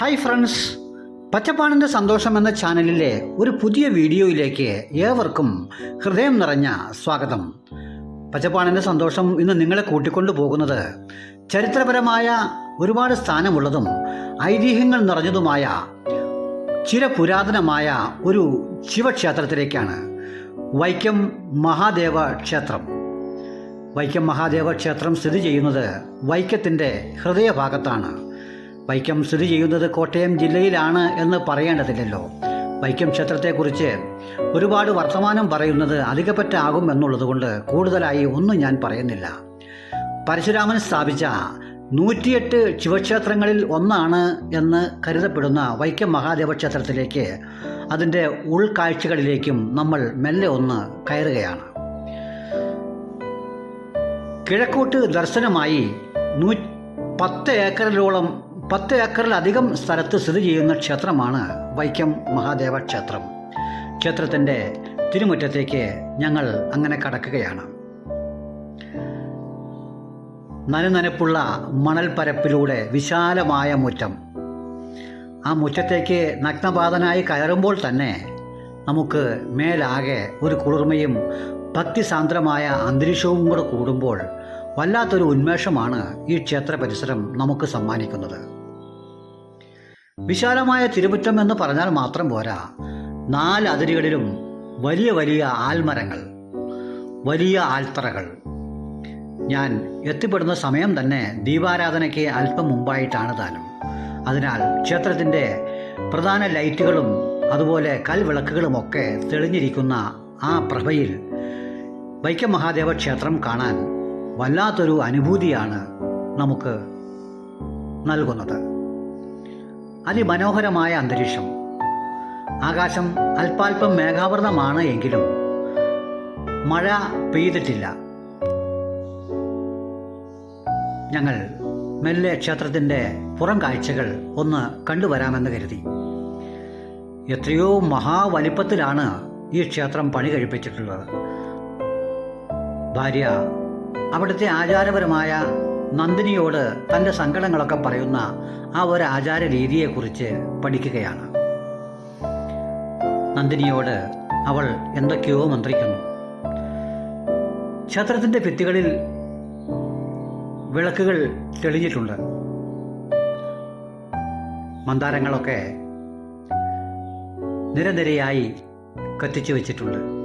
Hi friends പച്ചപ്പാണിന്റെ സന്തോഷം എന്ന ചാനലിലെ ഒരു പുതിയ വീഡിയോയിലേക്ക് ഏവർക്കും ഹൃദയം നിറഞ്ഞ സ്വാഗതം. പച്ചപ്പാണിന്റെ സന്തോഷം ഇന്ന് നിങ്ങളെ കൂട്ടിക്കൊണ്ടു പോകുന്നത് ചരിത്രപരമായ ഒരുപാട് സ്ഥാനമുള്ളതും ഐതിഹ്യങ്ങൾ നിറഞ്ഞതുമായ ചില പുരാതനമായ ഒരു ശിവക്ഷേത്രത്തിലേക്കാണ് വൈക്കം മഹാദേവ ക്ഷേത്രം. വൈക്കം മഹാദേവ ക്ഷേത്രം സ്ഥിതി ചെയ്യുന്നത് വൈക്കത്തിന്റെ ഹൃദയഭാഗത്താണ്. വൈക്കം സ്ഥിതി ചെയ്യുന്നത് കോട്ടയം ജില്ലയിലാണ് എന്ന് പറയേണ്ടതില്ലല്ലോ. വൈക്കം ക്ഷേത്രത്തെക്കുറിച്ച് ഒരുപാട് വർത്തമാനം പറയുന്നത് അധികപ്പറ്റാകും എന്നുള്ളതുകൊണ്ട് കൂടുതലായി ഒന്നും ഞാൻ പറയുന്നില്ല. പരശുരാമൻ സ്ഥാപിച്ച നൂറ്റിയെട്ട് ശിവക്ഷേത്രങ്ങളിൽ ഒന്നാണ് എന്ന് കരുതപ്പെടുന്ന വൈക്കം മഹാദേവ ക്ഷേത്രത്തിലേക്ക് അതിന്റെ ഉൾക്കാഴ്ചകളിലേക്കും നമ്മൾ മെല്ലെ ഒന്ന് കയറുകയാണ്. കിഴക്കോട്ട് ദർശനമായി നൂ പത്ത് ഏക്കറിലോളം പത്ത് ഏക്കറിലധികം സ്ഥലത്ത് സ്ഥിതി ചെയ്യുന്ന ക്ഷേത്രമാണ് വൈക്കം മഹാദേവ ക്ഷേത്രം. ക്ഷേത്രത്തിന്റെ തിരുമുറ്റത്തേക്ക് ഞങ്ങൾ അങ്ങനെ കടക്കുകയാണ്. നനുനനപ്പുള്ള മണൽപ്പരപ്പിലൂടെ വിശാലമായ മുറ്റം. ആ മുറ്റത്തേക്ക് നഗ്നപാതനായി കയറുമ്പോൾ തന്നെ നമുക്ക് മേലാകെ ഒരു കുളിർമയും ഭക്തിസാന്ദ്രമായ അന്തരീക്ഷവും കൂടെ കൂടുമ്പോൾ വല്ലാത്തൊരു ഉന്മേഷമാണ് ഈ ക്ഷേത്ര പരിസരം നമുക്ക് സമ്മാനിക്കുന്നത്. വിശാലമായ തിരുമുറ്റം എന്ന് പറഞ്ഞാൽ മാത്രം പോരാ. നാല് അതിരുകളിലും വലിയ വലിയ ആൽമരങ്ങൾ വലിയ ആൽത്തറകൾ. ഞാൻ എത്തിപ്പെടുന്ന സമയം തന്നെ ദീപാരാധനയ്ക്ക് അല്പം മുമ്പായിട്ടാണ് താനും. അതിനാൽ ക്ഷേത്രത്തിന്റെ പ്രധാന ലൈറ്റുകളും അതുപോലെ കൽവിളക്കുകളുമൊക്കെ തെളിഞ്ഞിരിക്കുന്ന ആ പ്രഭയിൽ വൈക്കം മഹാദേവ ക്ഷേത്രം കാണാൻ വല്ലാത്തൊരു അനുഭൂതിയാണ് നമുക്ക് നൽകുന്നത്. അതിമനോഹരമായ അന്തരീക്ഷം. ആകാശം അല്പാൽപം മേഘാവൃതമാണ് എങ്കിലും മഴ പെയ്തിട്ടില്ല. ഞങ്ങൾ മെല്ലെ ക്ഷേത്രത്തിന്റെ പുറം കാഴ്ചകൾ ഒന്ന് കണ്ടുവരാമെന്ന് കരുതി. എത്രയോ മഹാവലിപ്പത്തിലാണ് ഈ ക്ഷേത്രം പണി കഴിപ്പിച്ചിട്ടുള്ളത്. ഭാര്യ അവിടുത്തെ ആചാരപരമായ നന്ദിനിയോട് തന്റെ സങ്കടങ്ങളൊക്കെ പറയുന്ന ആ ഒരു ആചാര രീതിയെക്കുറിച്ച് പഠിക്കുകയാണ്. നന്ദിനിയോട് അവൾ എന്തൊക്കെയോ മന്ത്രിക്കുന്നു. ക്ഷേത്രത്തിന്റെ ഭിത്തികളിൽ വിളക്കുകൾ തെളിഞ്ഞിട്ടുണ്ട്. മന്ദാരങ്ങളൊക്കെ നിരനിരയായി കത്തിച്ചു വെച്ചിട്ടുണ്ട്.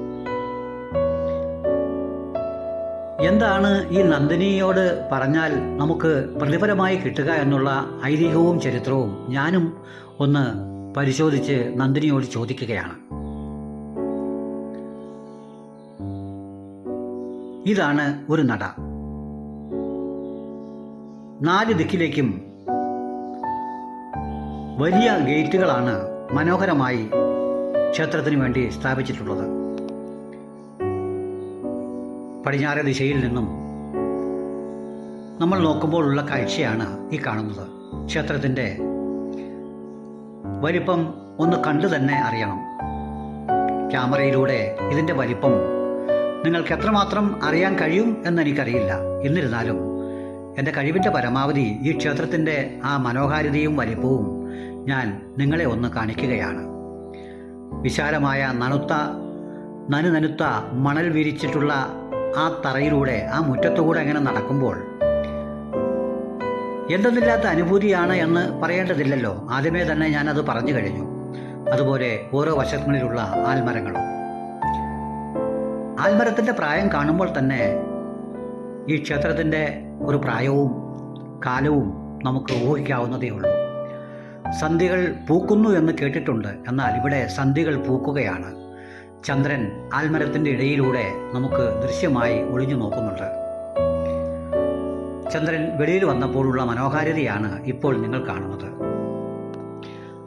എന്താണ് ഈ നന്ദിനിയോട് പറഞ്ഞാൽ നമുക്ക് പ്രതിഫലമായി കിട്ടുക എന്നുള്ള ഐതിഹ്യവും ചരിത്രവും ഞാനും ഒന്ന് പരിശോധിച്ച് നന്ദിനിയോട് ചോദിക്കുകയാണ്. ഇതാണ് ഒരു നട. നാല് ദിക്കിലേക്കും വലിയ ഗേറ്റുകളാണ് മനോഹരമായി ക്ഷേത്രത്തിന് വേണ്ടി സ്ഥാപിച്ചിട്ടുള്ളത്. പടിഞ്ഞാറേ ദിശയിൽ നിന്നും നമ്മൾ നോക്കുമ്പോഴുള്ള കാഴ്ചയാണ് ഈ കാണുന്നത്. ക്ഷേത്രത്തിന്റെ വലിപ്പം ഒന്ന് കണ്ടു തന്നെ അറിയണം. ക്യാമറയിലൂടെ ഇതിന്റെ വലിപ്പം നിങ്ങൾക്ക് എത്രമാത്രം അറിയാൻ കഴിയും എന്നെനിക്കറിയില്ല. എന്നിരുന്നാലും എന്റെ കഴിവിന്റെ പരമാവധി ഈ ക്ഷേത്രത്തിന്റെ ആ മനോഹാരിതയും വലിപ്പവും ഞാൻ നിങ്ങളെ ഒന്ന് കാണിക്കുകയാണ്. വിശാലമായ നനുത്ത നനുനനുത്ത മണൽ വിരിച്ചിട്ടുള്ള ആ തറയിലൂടെ ആ മുറ്റത്തുകൂടെ അങ്ങനെ നടക്കുമ്പോൾ എന്തെന്നില്ലാത്ത അനുഭൂതിയാണ് എന്ന് പറയേണ്ടതില്ലല്ലോ. ആദ്യമേ തന്നെ ഞാനത് പറഞ്ഞു കഴിഞ്ഞു. അതുപോലെ ഓരോ വശങ്ങളിലുള്ള ആൽമരങ്ങളും. ആൽമരത്തിന്റെ പ്രായം കാണുമ്പോൾ തന്നെ ഈ ക്ഷേത്രത്തിന്റെ ഒരു പ്രായവും കാലവും നമുക്ക് ഊഹിക്കാവുന്നതേ ഉള്ളൂ. സന്ധികൾ പൂക്കുന്നു എന്ന് കേട്ടിട്ടുണ്ട്. എന്നാൽ ഇവിടെ സന്ധികൾ പൂക്കുകയാണ്. ചന്ദ്രൻ ആൽമരത്തിന്റെ ഇടയിലൂടെ നമുക്ക് ദൃശ്യമായി ഒളിഞ്ഞു നോക്കുന്നുണ്ട്. ചന്ദ്രൻ വെളിയിൽ വന്നപ്പോഴുള്ള മനോഹാരിതയാണ് ഇപ്പോൾ നിങ്ങൾ കാണുന്നത്.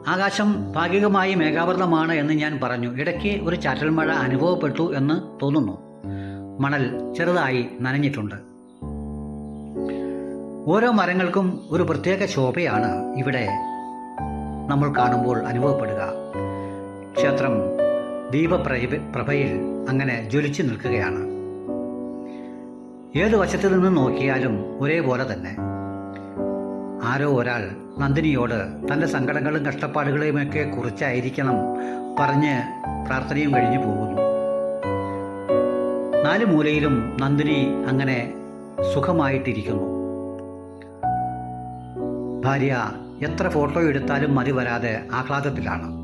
ആകാശം ഭാഗികമായി മേഘാവൃതമാണ് എന്ന് ഞാൻ പറഞ്ഞു. ഇടയ്ക്ക് ഒരു ചാറ്റൽ മഴ അനുഭവപ്പെട്ടു എന്ന് തോന്നുന്നു. മണൽ ചെറുതായി നനഞ്ഞിട്ടുണ്ട്. ഓരോ മരങ്ങൾക്കും ഒരു പ്രത്യേക ശോഭയാണ് ഇവിടെ നമ്മൾ കാണുമ്പോൾ അനുഭവപ്പെടുക. ക്ഷേത്രം ദീപപ്രഭ പ്രഭയിൽ അങ്ങനെ ജ്വലിച്ചു നിൽക്കുകയാണ്. ഏത് വശത്തു നിന്ന് നോക്കിയാലും ഒരേപോലെ തന്നെ. ആരോ ഒരാൾ നന്ദിനിയോട് തന്റെ സങ്കടങ്ങളും കഷ്ടപ്പാടുകളെയുമൊക്കെ കുറിച്ചായിരിക്കണം പറഞ്ഞ് പ്രാർത്ഥനയും കഴിഞ്ഞു പോകുന്നു. നാല് മൂലയിലും നന്ദിനി അങ്ങനെ സുഖമായിട്ടിരിക്കുന്നു. ഭാര്യ എത്ര ഫോട്ടോ എടുത്താലും മതി വരാതെ ആഹ്ലാദത്തിലാണ്.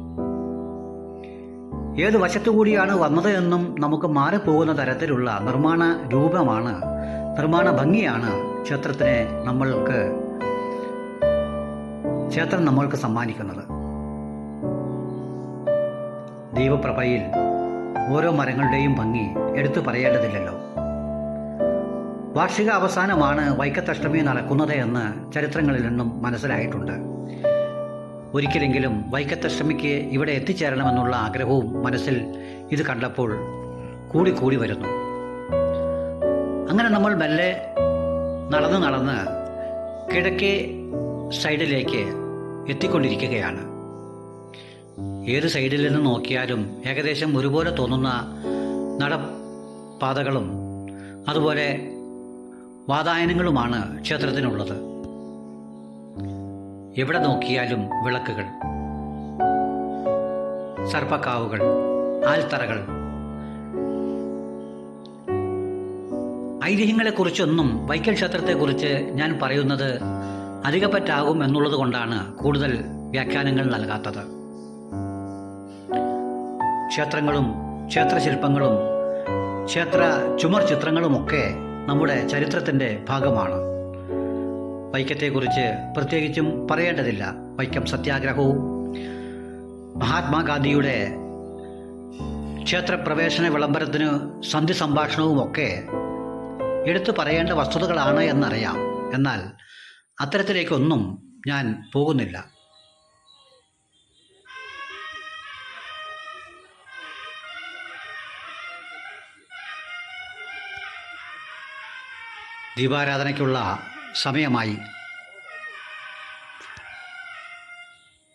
ഏത് വശത്തുകൂടിയാണ് വന്നത് എന്നും നമുക്ക് മാറിപ്പോകുന്ന തരത്തിലുള്ള നിർമ്മാണ രൂപമാണ് നിർമ്മാണ ഭംഗിയാണ് ക്ഷേത്രത്തിനെ നമ്മൾക്ക് ക്ഷേത്രം നമ്മൾക്ക് സമ്മാനിക്കുന്നത്. ദൈവപ്രഭയിൽ ഓരോ മരങ്ങളുടെയും ഭംഗി എടുത്തു പറയേണ്ടതില്ലല്ലോ. വാർഷിക അവസാനമാണ് വൈക്കത്തഷ്ടമി നടക്കുന്നത് എന്ന് ചരിത്രങ്ങളിൽ നിന്നും മനസ്സിലായിട്ടുണ്ട്. ഒരിക്കലെങ്കിലും വൈക്കത്തെ ശ്രമിക്ക് ഇവിടെ എത്തിച്ചേരണമെന്നുള്ള ആഗ്രഹവും മനസ്സിൽ ഇത് കണ്ടപ്പോൾ കൂടി കൂടി വരുന്നു. അങ്ങനെ നമ്മൾ മെല്ലെ നടന്ന് നടന്ന് കിഴക്കേ സൈഡിലേക്ക് എത്തിക്കൊണ്ടിരിക്കുകയാണ്. ഏത് സൈഡിൽ നിന്ന് നോക്കിയാലും ഏകദേശം ഒരുപോലെ തോന്നുന്ന നടപ്പാതകളും അതുപോലെ വാതായനങ്ങളുമാണ് ക്ഷേത്രത്തിനുള്ളത്. എവിടെ നോക്കിയാലും വിളക്കുകൾ. സർപ്പക്കാവുകൾ ആൽത്തറകൾ. ഐതിഹ്യങ്ങളെക്കുറിച്ചൊന്നും വൈക്കൽ ക്ഷേത്രത്തെക്കുറിച്ച് ഞാൻ പറയുന്നത് അധികപ്പറ്റാകും എന്നുള്ളത് കൊണ്ടാണ് കൂടുതൽ വ്യാഖ്യാനങ്ങൾ നൽകാത്തത്. ക്ഷേത്രങ്ങളും ക്ഷേത്രശില്പങ്ങളും ക്ഷേത്ര ചുമർ ചിത്രങ്ങളുമൊക്കെ നമ്മുടെ ചരിത്രത്തിന്റെ ഭാഗമാണ്. വൈക്കത്തെക്കുറിച്ച് പ്രത്യേകിച്ചും പറയേണ്ടതില്ല. വൈക്കം സത്യാഗ്രഹവും മഹാത്മാഗാന്ധിയുടെ ക്ഷേത്രപ്രവേശന വിളംബരത്തിന് സന്ധി സംഭാഷണവും ഒക്കെ എടുത്തു പറയേണ്ട വസ്തുതകളാണ് എന്നറിയാം. എന്നാൽ അത്തരത്തിലേക്കൊന്നും ഞാൻ പോകുന്നില്ല. ദീപാരാധനയ്ക്കുള്ള സമയമായി.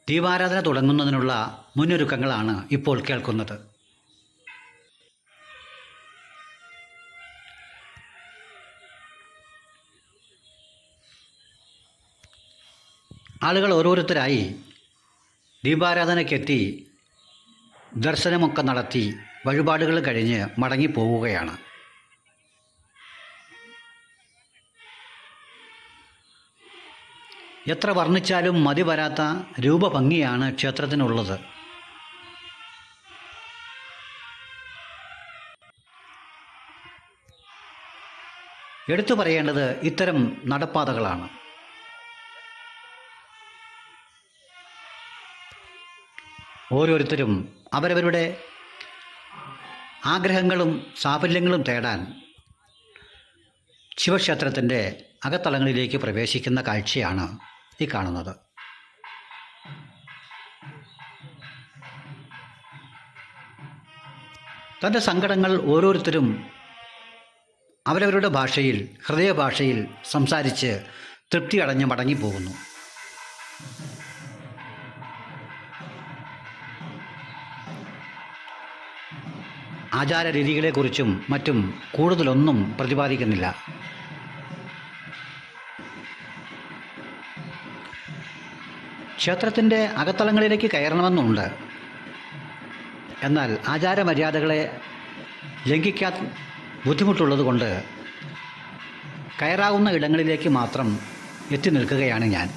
ദീപാരാധന തുടങ്ങുന്നതിനുള്ള മുന്നൊരുക്കങ്ങളാണ് ഇപ്പോൾ കേൾക്കുന്നത്. ആളുകൾ ഓരോരുത്തരായി ദീപാരാധനയ്ക്കെത്തി ദർശനമൊക്കെ നടത്തി വഴിപാടുകൾ കഴിഞ്ഞ് മടങ്ങിപ്പോവുകയാണ്. എത്ര വർണിച്ചാലും മതി വരാത്ത രൂപഭംഗിയാണ് ക്ഷേത്രത്തിനുള്ളത്. എടുത്തു പറയേണ്ടത് ഇത്തരം നടപ്പാതകളാണ്. ഓരോരുത്തരും അവരവരുടെ ആഗ്രഹങ്ങളും സാഫല്യങ്ങളും തേടാൻ ശിവക്ഷേത്രത്തിന്റെ അകത്തളങ്ങളിലേക്ക് പ്രവേശിക്കുന്ന കാഴ്ചയാണ് ഈ കാണുന്നത്. തന്റെ സങ്കടങ്ങൾ ഓരോരുത്തരും അവരവരുടെ ഭാഷയിൽ ഹൃദയഭാഷയിൽ സംസാരിച്ച് തൃപ്തി അടഞ്ഞ് മടങ്ങിപ്പോകുന്നു. ആചാര രീതികളെക്കുറിച്ചും മറ്റും കൂടുതലൊന്നും പ്രതിപാദിക്കുന്നില്ല. ക്ഷേത്രത്തിന്റെ അകത്തളങ്ങളിലേക്ക് കയറണമെന്നുണ്ട്. എന്നാൽ ആചാരമര്യാദകളെ ലംഘിക്കാൻ ബുദ്ധിമുട്ടുള്ളത് കൊണ്ട് കയറാവുന്ന ഇടങ്ങളിലേക്ക് മാത്രം എത്തി നിൽക്കുകയാണ് ഞാൻ.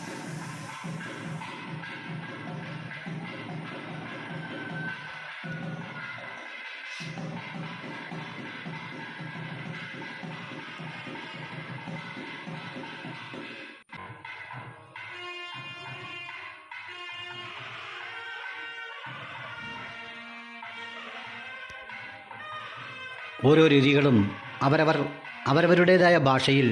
ഓരോ രീതികളും അവരവർ അവരവരുടേതായ ഭാഷയിൽ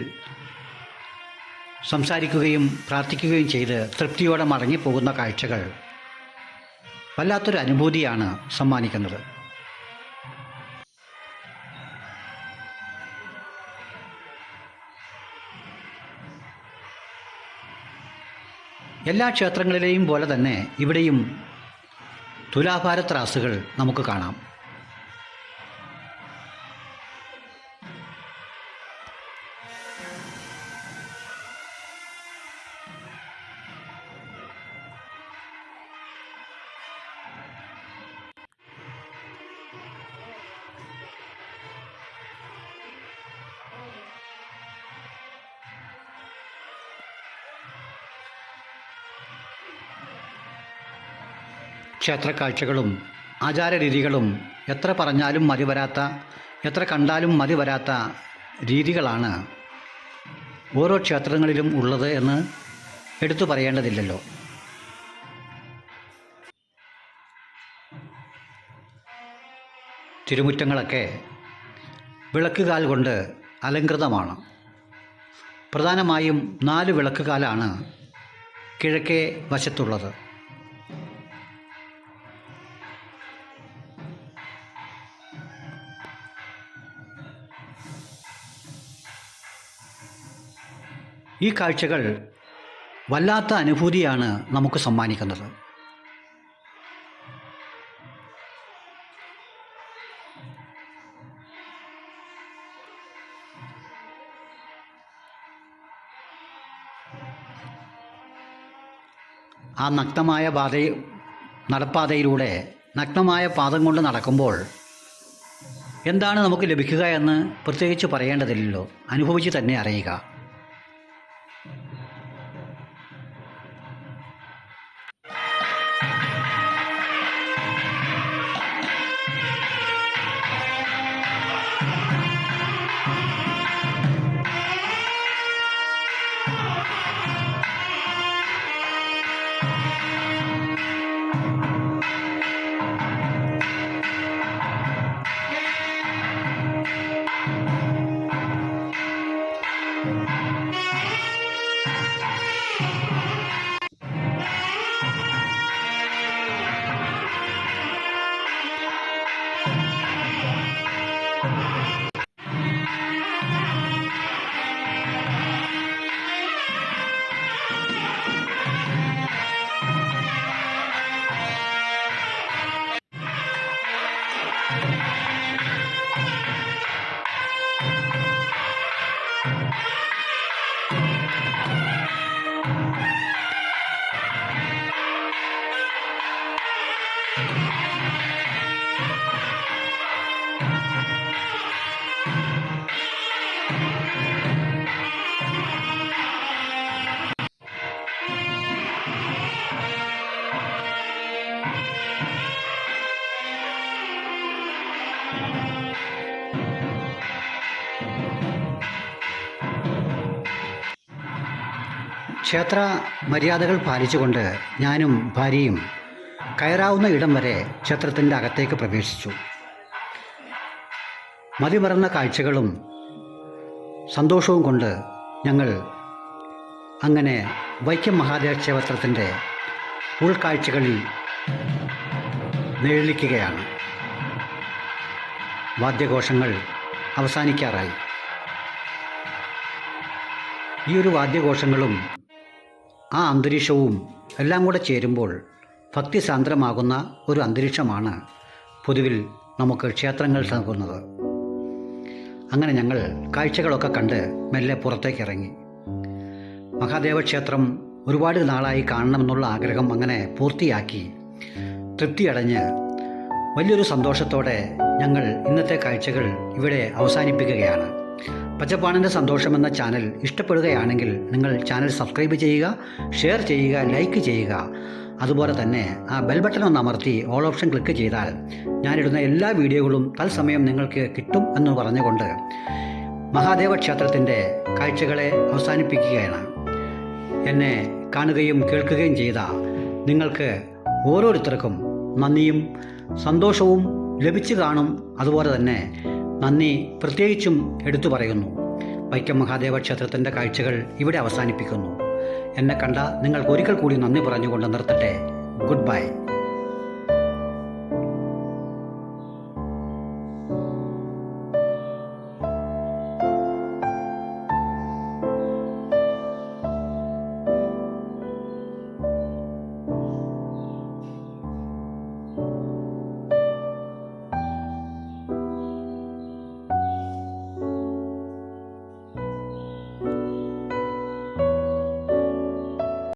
സംസാരിക്കുകയും പ്രാർത്ഥിക്കുകയും ചെയ്ത് തൃപ്തിയോടെ മടങ്ങിപ്പോകുന്ന കാഴ്ചകൾ വല്ലാത്തൊരു അനുഭൂതിയാണ് സമ്മാനിക്കുന്നത്. എല്ലാ ക്ഷേത്രങ്ങളിലെയും പോലെ തന്നെ ഇവിടെയും തുലാഭാര ത്രാസുകൾ നമുക്ക് കാണാം. ക്ഷേത്രക്കാഴ്ചകളും ആചാരരീതികളും എത്ര പറഞ്ഞാലും മതി വരാത്ത എത്ര കണ്ടാലും മതി വരാത്ത രീതികളാണ് ഓരോ ക്ഷേത്രങ്ങളിലും ഉള്ളത് എന്ന് എടുത്തു പറയേണ്ടതില്ലല്ലോ. തിരുമുറ്റങ്ങളൊക്കെ വിളക്കുകാൽ കൊണ്ട് അലങ്കൃതമാണ് പ്രധാനമായും നാല് വിളക്കുകാലാണ് കിഴക്കേ വശത്തുള്ളത്. ഈ കാഴ്ചകൾ വല്ലാത്ത അനുഭൂതിയാണ് നമുക്ക് സമ്മാനിക്കുന്നത്. ആ നഗ്നമായ പാത നടപ്പാതയിലൂടെ നഗ്നമായ പാദം കൊണ്ട് നടക്കുമ്പോൾ എന്താണ് നമുക്ക് ലഭിക്കുക എന്ന് പ്രത്യേകിച്ച് പറയേണ്ടതില്ലല്ലോ. അനുഭവിച്ച് തന്നെ അറിയുക. ക്ഷേത്ര മര്യാദകൾ പാലിച്ചുകൊണ്ട് ഞാനും ഭാര്യയും കയറാവുന്ന ഇടം വരെ ക്ഷേത്രത്തിന്റെ അകത്തേക്ക് പ്രവേശിച്ചു. മതിമറന്ന കാഴ്ചകളും സന്തോഷവും കൊണ്ട് ഞങ്ങൾ അങ്ങനെ വൈക്കം മഹാദേവ ക്ഷേത്രത്തിന്റെ ഉൾക്കാഴ്ചകളിൽ നിഴലിക്കുകയാണ് വാദ്യഘോഷങ്ങൾ അവസാനിക്കാറായി. ഈ ഒരു വാദ്യഘോഷങ്ങളും ആ അന്തരീക്ഷവും എല്ലാം കൂടെ ചേരുമ്പോൾ ഭക്തിസാന്ദ്രമാകുന്ന ഒരു അന്തരീക്ഷമാണ് പൊതുവിൽ നമുക്ക് ക്ഷേത്രങ്ങൾ നൽകുന്നത്. അങ്ങനെ ഞങ്ങൾ കാഴ്ചകളൊക്കെ കണ്ട് മെല്ലെ പുറത്തേക്ക് ഇറങ്ങി മഹാദേവ ക്ഷേത്രം ഒരുപാട് നാളായി കാണണമെന്നുള്ള ആഗ്രഹം അങ്ങനെ പൂർത്തിയാക്കി തൃപ്തിയടഞ്ഞ് വലിയൊരു സന്തോഷത്തോടെ ഞങ്ങൾ ഇന്നത്തെ കാഴ്ചകൾ ഇവിടെ അവസാനിപ്പിക്കുകയാണ്. പച്ചപ്പാണിന്റെ സന്തോഷം എന്ന ചാനൽ ഇഷ്ടപ്പെടുകയാണെങ്കിൽ നിങ്ങൾ ചാനൽ സബ്സ്ക്രൈബ് ചെയ്യുക ഷെയർ ചെയ്യുക ലൈക്ക് ചെയ്യുക. അതുപോലെ തന്നെ ആ ബെൽ ബട്ടൺ ഒന്ന് അമർത്തി ഓൾ ഓപ്ഷൻ ക്ലിക്ക് ചെയ്താൽ ഞാനിടുന്ന എല്ലാ വീഡിയോകളും തത്സമയം നിങ്ങൾക്ക് കിട്ടും എന്ന് പറഞ്ഞുകൊണ്ട് മഹാദേവ ക്ഷേത്രത്തിന്റെ കാഴ്ചകളെ അവസാനിപ്പിക്കുകയാണ്. എന്നെ കാണുകയും കേൾക്കുകയും ചെയ്ത നിങ്ങൾക്ക് ഓരോരുത്തർക്കും നന്ദിയും സന്തോഷവും ലഭിച്ചു കാണും. അതുപോലെ തന്നെ നന്ദി. പ്രത്യേകിച്ചും എടുത്തു പറയുന്നു. വൈക്കം മഹാദേവ ക്ഷേത്രത്തിന്റെ കാഴ്ചകൾ ഇവിടെ അവസാനിപ്പിക്കുന്നു. എന്നെ കണ്ട നിങ്ങൾക്ക് ഒരിക്കൽ കൂടി നന്ദി പറഞ്ഞുകൊണ്ട് നിർത്തട്ടെ. Good bye